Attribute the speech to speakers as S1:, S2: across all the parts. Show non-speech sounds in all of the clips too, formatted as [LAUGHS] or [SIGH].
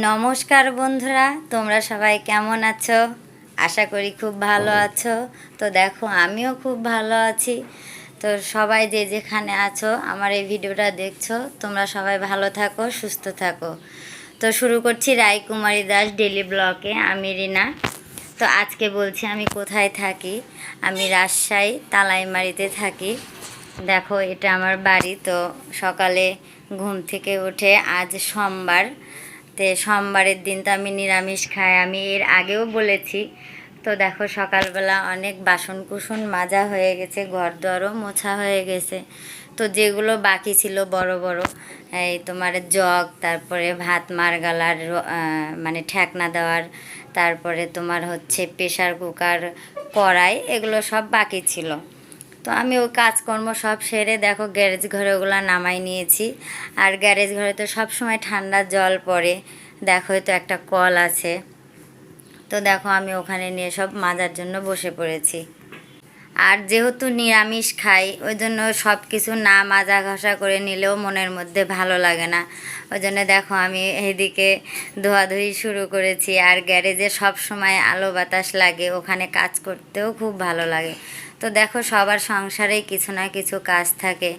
S1: নমস্কার বন্ধুরা তোমরা সবাই কেমন আছো? আশা করি খুব ভালো আছো। তো দেখো আমিও খুব ভালো আছি। তো সবাই যে যেখানে আছো আমার এই ভিডিওটা দেখছ তোমরা সবাই ভালো থাকো সুস্থ থাকো। তো শুরু করছি রায়কুমারী দাস ডেলি ব্লকে আমি রিনা। তো আজকে বলছি আমি কোথায় থাকি? আমি রাজশাহী তালাইমারিতে থাকি। দেখো এটা আমার বাড়ি। তো সকালে ঘুম থেকে উঠে আজ সোমবার তে সোমবারের দিন তো আমি নিরামিষ খাই আমি এর আগেও বলেছি। তো দেখো সকালবেলা অনেক বাসন কুসন মাজা হয়ে গেছে ঘর দরও মোছা হয়ে গেছে। তো যেগুলো বাকি ছিল বড় বড় এই তোমার জগ তারপরে ভাত মারগালার র- আহ, মানে ঠেকনা দেওয়ার তারপরে তোমার হচ্ছে প্রেশার কুকার কড়াই এগুলো সব বাকি ছিল। তো আমি ওই কাজকর্ম সব সেরে দেখো গ্যারেজ ঘরে ওগুলো নামাই নিয়েছি। আর গ্যারেজ ঘরে তো সব সময় ঠান্ডা জল পড়ে দেখো তো একটা কল আছে। তো দেখো আমি ওখানে নিয়ে সব মাজার জন্য বসে পড়েছি। আর যেহেতু নিরামিষ খাই, ওই জন্য সব কিছু না মাজা ঘষা করে নিলেও মনের মধ্যে ভালো লাগে না। ওই জন্য দেখো আমি এদিকে ধোয়াধুয়ি শুরু করেছি। আর গ্যারেজে সব সময় আলো বাতাস লাগে, ওখানে কাজ করতেও খুব ভালো লাগে। তো দেখো সবার সংসারেই কিছু না কিছু কাজ থাকে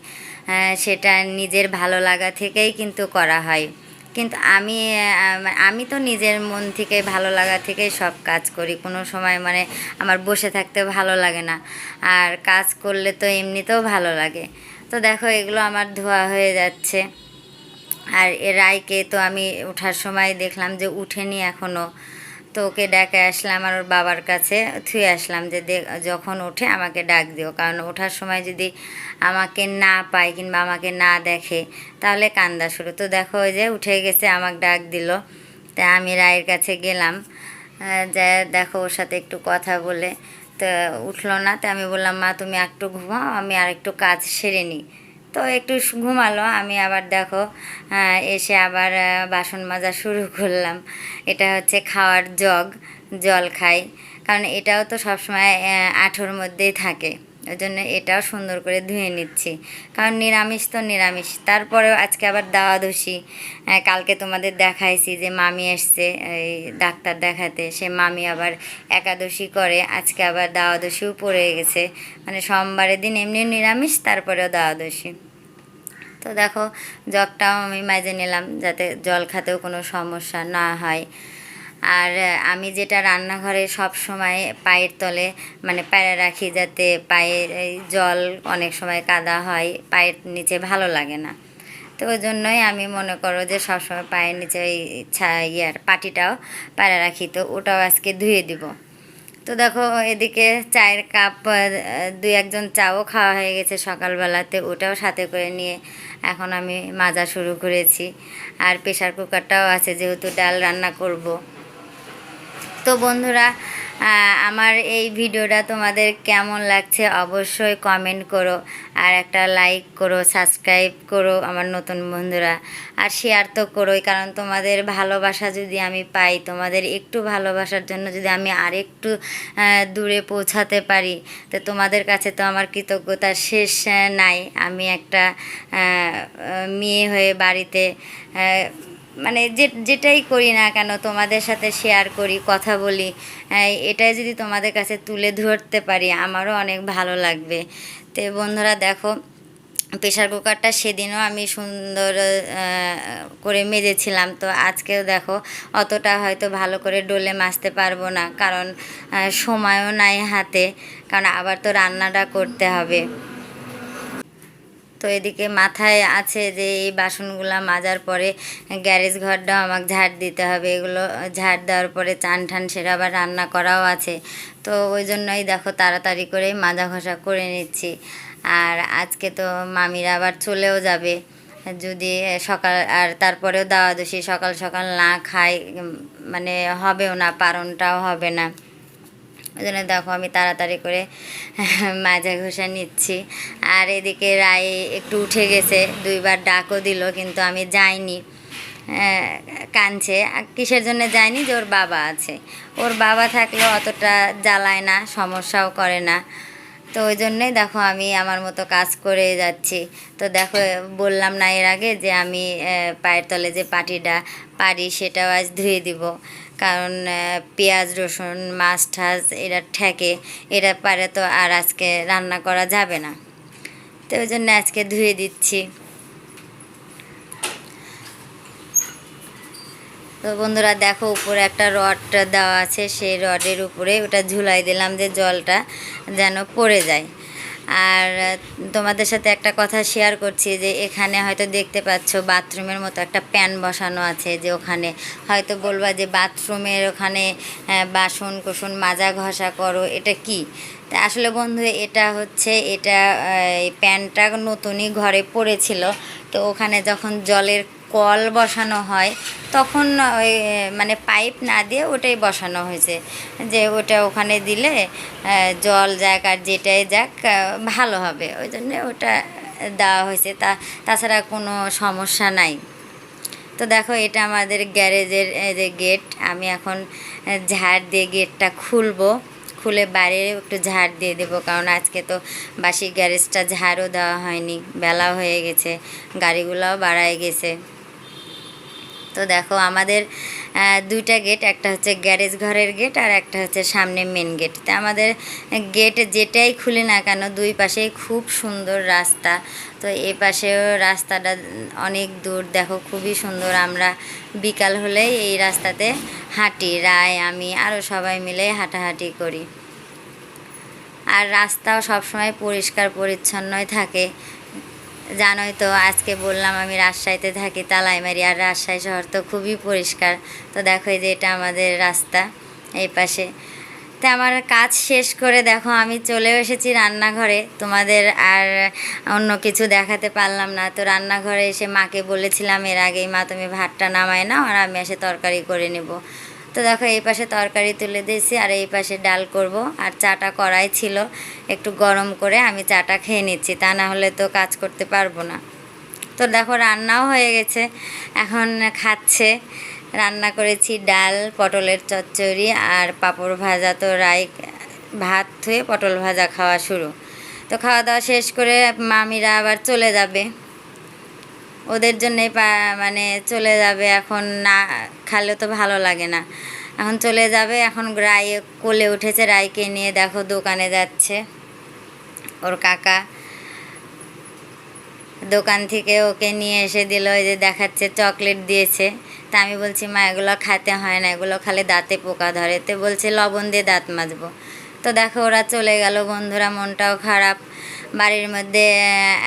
S1: সেটা নিজের ভালো লাগা থেকেই কিন্তু করা হয়। কিন্তু আমি আমি তো নিজের মন থেকে ভালো লাগা থেকেই সব কাজ করি। কোনো সময় মানে আমার বসে থাকতে ভালো লাগে না, আর কাজ করলে তো এমনিতেও ভালো লাগে। তো দেখো এগুলো আমার ধোয়া হয়ে যাচ্ছে। আর রায়কে তো আমি ওঠার সময় দেখলাম যে উঠেনি এখনও তো ওকে ডাকে আসলাম আর ওর বাবার কাছে থুয়ে আসলাম যে যখন ওঠে আমাকে ডাক দিও। কারণ ওঠার সময় যদি আমাকে না পায় কিংবা আমাকে না দেখে, তাহলে কান্দা শুরু। তো দেখো ওই যে উঠে গেছে, আমাকে ডাক দিল। তা আমি রায়ের কাছে গেলাম। যা দেখো ওর সাথে একটু কথা বলে, তো উঠল না। তো আমি বললাম, মা, তুমি একটু ঘুমাও, আমি আর একটু কাজ সেরে নিই। তো একটু ঘুমালো, আমি আবার দেখো এসে আবার বাসন মাজা শুরু [LAUGHS] করলাম। এটা হচ্ছে খাওয়ার জগ, জল খাই। কারণ এটাও তো সবসময় আঁঠোর মধ্যেই থাকে। ওই জন্য এটাও সুন্দর করে ধুয়ে নিচ্ছি। কারণ নিরামিষ তো নিরামিষ। তারপরেও আজকে আবার দাওয়া দোষী কালকে তোমাদের দেখাইছি যে মামি এসছে, এই ডাক্তার দেখাতে। সে মামি আবার একাদশী করে, আজকে আবার দাওয়া দোষীও পড়ে গেছে। মানে সোমবারের দিন এমনি নিরামিষ, তারপরেও দাওয়া দোষী তো দেখো জগটাও আমি মেজে নিলাম যাতে জল খাতেও কোনো সমস্যা না হয়। আর আমি যেটা রান্নাঘরে সব সময় পায়ের তলে মানে পায়ে রাখি যাতে পায়ের জল অনেক সময় কাদা হয়, পায়ের নিচে ভালো লাগে না। তো ওই জন্যই আমি মনে করো যে সবসময় পায়ের নিচে ওই ছা, ইয়ার পাটিটাও পায়ে রাখি, তো ওটাও আজকে ধুয়ে দিব। তো দেখো এদিকে চায়ের কাপ দুই একজন চাও খাওয়া হয়ে গেছে সকালবেলাতে, ওটাও সাথে করে নিয়ে এখন আমি মাজা শুরু করেছি। আর প্রেশার কুকারটাও আছে, যেহেতু ডাল রান্না করব। তো বন্ধুরা আমার এই ভিডিওটা তোমাদের কেমন লাগছে অবশ্যই কমেন্ট করো আর একটা লাইক করো সাবস্ক্রাইব করো আমার নতুন বন্ধুরা। আর শেয়ার তো করোই, কারণ তোমাদের ভালোবাসা যদি আমি পাই, তোমাদের একটু ভালোবাসার জন্য যদি আমি আরেকটু দূরে পৌঁছাতে পারি, তো তোমাদের কাছে তো আমার কৃতজ্ঞতার শেষ নাই। আমি একটা মেয়ে হয়ে বাড়িতে মানে যে যেটাই করি না কেন তোমাদের সাথে শেয়ার করি কথা বলি এই, এটাই যদি তোমাদের কাছে তুলে ধরতে পারি আমারও অনেক ভালো লাগবে। তো বন্ধুরা দেখো প্রেশার কুকারটা সেদিনও আমি সুন্দর করে মেজেছিলাম। তো আজকেও দেখো অতটা হয়তো ভালো করে ডোলে মাজতে পারব না কারণ সময়ও নাই হাতে কারণ আবার তো রান্নাটা করতে হবে। তো এদিকে মাথায় আছে যে এই বাসনগুলো মাজার পরে গ্যারেজ ঘরটাও আমাকে ঝাড় দিতে হবে। এগুলো ঝাড় দেওয়ার পরে চান ঠান সেটা আবার রান্না করাও আছে। তো ওই জন্যই দেখো তাড়াতাড়ি করেই মাজা ঘষা করে নিচ্ছি। আর আজকে তো মামিরা আবার চলেও যাবে। যদি সকাল আর তারপরেও দাওয়া দোষী সকাল সকাল না খাই মানে হবেও না, পারণটাও হবে না। ওই জন্য দেখো আমি তাড়াতাড়ি করে [LAUGHS] মাজা ঘষা নিচ্ছি। আর এদিকে রায় একটু উঠে গেছে, দুইবার ডাকও দিল, কিন্তু আমি যাইনি। আর কিসের জন্য যায়নি? যে ওর বাবা আছে। ওর বাবা থাকলে অতটা জ্বালায় না, সমস্যাও করে না। তো ওই জন্যই দেখো আমি আমার মতো কাজ করে যাচ্ছি। তো দেখো, বললাম না এর আগে যে আমি পায়ের তলে যে পাটিটা পারি, সেটাও আজ ধুয়ে দিব। কারণ পেঁয়াজ, রসুন, মাছ ঠাস এরা ঠেকে, এরা পারে তো আর আজকে রান্না করা যাবে না। তো ওই জন্য আজকে ধুয়ে দিচ্ছি। তো বন্ধুরা দেখো, উপরে একটা রড দেওয়া আছে, সেই রডের উপরে ওটা ঝুলাই দিলাম যে জলটা যেন পড়ে যায়। আর তোমাদের সাথে একটা কথা শেয়ার করছি যে এখানে হয়তো দেখতে পাচ্ছ বাথরুমের মতো একটা প্যান বসানো আছে যে ওখানে হয়তো বলবা যে বাথরুমের ওখানে বাসন কোসন মাজা ঘষা করো, এটা কি? তা আসলে বন্ধু, এটা হচ্ছে, এটা প্যানটা নতুনই ঘরে পড়েছিল। তো ওখানে যখন জলের কল বসানো হয়, তখন ওই মানে পাইপ না দিয়ে ওটাই বসানো হয়েছে। যে ওটা ওখানে দিলে জল যাক আর যেটাই যাক ভালো হবে। ওই জন্য ওটা দেওয়া হয়েছে। তা, তাছাড়া কোনো সমস্যা নাই। তো দেখো, এটা আমাদের গ্যারেজের যে গেট। আমি এখন ঝাড় দিয়ে গেটটা খুলবো। খুলে বাইরে একটু ঝাড় দিয়ে দেবো, কারণ আজকে তো বাসি গ্যারেজটা ঝাড়ও দেওয়া হয়নি, বেলা হয়ে গেছে, গাড়িগুলোও বাড়ায় গেছে। তো দেখো, আমাদের দুইটা গেট, একটা হচ্ছে গ্যারেজ ঘরের গেট আর একটা হচ্ছে সামনে মেন গেট তো আমাদের গেট যেটাই খুলি না কেন, দুই পাশেই খুব সুন্দর রাস্তা। তো এই পাশেও রাস্তাটা অনেক দূর। দেখো খুবই সুন্দর। আমরা বিকাল হলেই এই রাস্তাতে হাঁটি। রায়, আমি আরও সবাই মিলে হাঁটাহাঁটি করি। আর রাস্তাও সবসময় পরিষ্কার, পরিচ্ছন্নই থাকে। জানোই তো, আজকে বললাম আমি রাজশাহীতে থাকি, তালাইমারি আর রাজশাহী শহর তো খুবই পরিষ্কার। তো দেখো এই যে এটা আমাদের রাস্তা এই পাশে। তো আমার কাজ শেষ করে দেখো, আমি চলেও এসেছি রান্নাঘরে। তোমাদের আর অন্য কিছু দেখাতে পারলাম না। তো রান্নাঘরে এসে মাকে বলেছিলাম, এর আগেই মা, তুমি ভাতটা নামায় নাও আর আমি এসে তরকারি করে নেব। তো দেখো এই পাশে তরকারি তুলে দিয়েছি, আর এই পাশে ডাল করব। আর চাটা করাই ছিল, একটু গরম করে আমি চাটা খেয়ে নিচ্ছি, তা না হলে তো কাজ করতে পারব না। তো দেখো রান্নাও হয়ে গেছে, এখন খাচ্ছে। রান্না করেছি ডাল, পটলের চচ্চড়ি আর পাঁপড় ভাজা। তো রাই, ভাত ধুয়ে পটল ভাজা খাওয়া শুরু। তো খাওয়া দাওয়া শেষ করে মামিরা আবার চলে যাবে। ওদের জন্যই পা- মানে চলে যাবে, এখন না খালে তো ভালো লাগে না। এখন চলে যাবে, এখন রায় কোলে উঠেছে রায়কে নিয়ে দেখো দোকানে যাচ্ছে। ওর কাকা দোকান থেকে ওকে নিয়ে এসে দিল ওই যে দেখাচ্ছে, চকলেট দিয়েছে। তা আমি বলছি, মা, এগুলো খেতে হয় না, এগুলো খালে দাঁতে পোকা ধরে। তো বলছে, লবণ দিয়ে দাঁত মাজবো। তো দেখো ওরা চলে গেল, বন্ধুরা মনটাও খারাপ। বাড়ির মধ্যে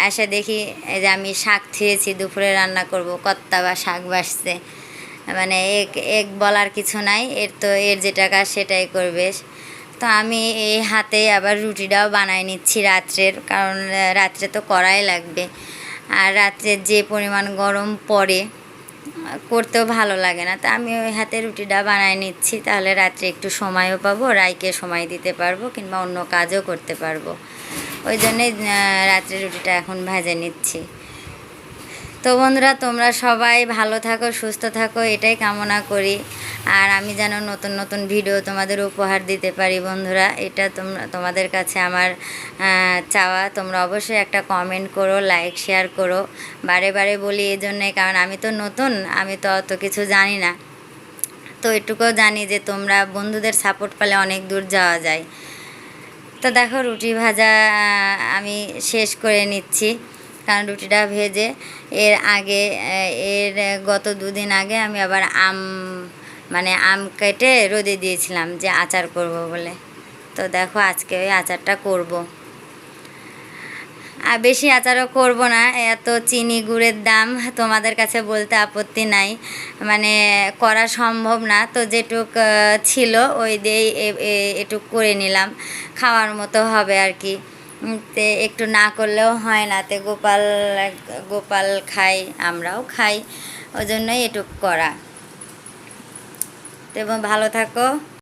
S1: এসে দেখি এই যে আমি শাক থুয়েছি দুপুরে রান্না করব কত্তা বা শাক বাসছে। মানে এক এক বলার কিছু নাই, এর তো এর যেটা কাজ সেটাই করবে। তো আমি এই হাতে আবার রুটিটাও বানাই নিচ্ছি রাত্রের, কারণ রাত্রে তো করাই লাগবে। আর রাত্রে যে পরিমাণ গরম পড়ে, করতেও ভালো লাগে না। তা আমি ওই হাতে রুটিটা বানায় নিচ্ছি, তাহলে রাত্রে একটু সময়ও পাবো, রাইকে সময় দিতে পারব, কিংবা অন্য কাজও করতে পারব। ওই জন্যই রাত্রে রুটিটা এখন ভেজে নিচ্ছি। তো বন্ধুরা, তোমরা সবাই ভালো থাকো, সুস্থ থাকো, এটাই কামনা করি। আর আমি যেন নতুন নতুন ভিডিও তোমাদের উপহার দিতে পারি বন্ধুরা, এটা তোমরা তোমাদের কাছে আমার চাওয়া। তোমরা অবশ্যই একটা কমেন্ট করো লাইক শেয়ার করো। বারে বারে বলি এই জন্যে কারণ আমি তো নতুন, আমি তো অত কিছু জানি না। তো এটুকুও জানি যে তোমরা বন্ধুদের সাপোর্ট পেলে অনেক দূর যাওয়া যায়। তো দেখো রুটি ভাজা আমি শেষ করে নিচ্ছি। কারণ রুটিটা ভেজে এর আগে এর গত দুদিন আগে আমি আবার আম মানে আম কেটে রোদে দিয়েছিলাম যে আচার করব বলে। তো দেখো আজকে ওই আচারটা করব। বেশি আচারও করব না, এত চিনি গুড়ের দাম তোমাদের কাছে বলতে আপত্তি নাই। মানে করা সম্ভব না, তো যেটুক ছিল ওই দিয়েই এটুক করে নিলাম, খাওয়ার মতো হবে আর কি। তে একটু না করলেও হয় না, তে গোপাল গোপাল খাই, আমরাও খাই ওই জন্যই এটুক করা। তো ভালো থাকো।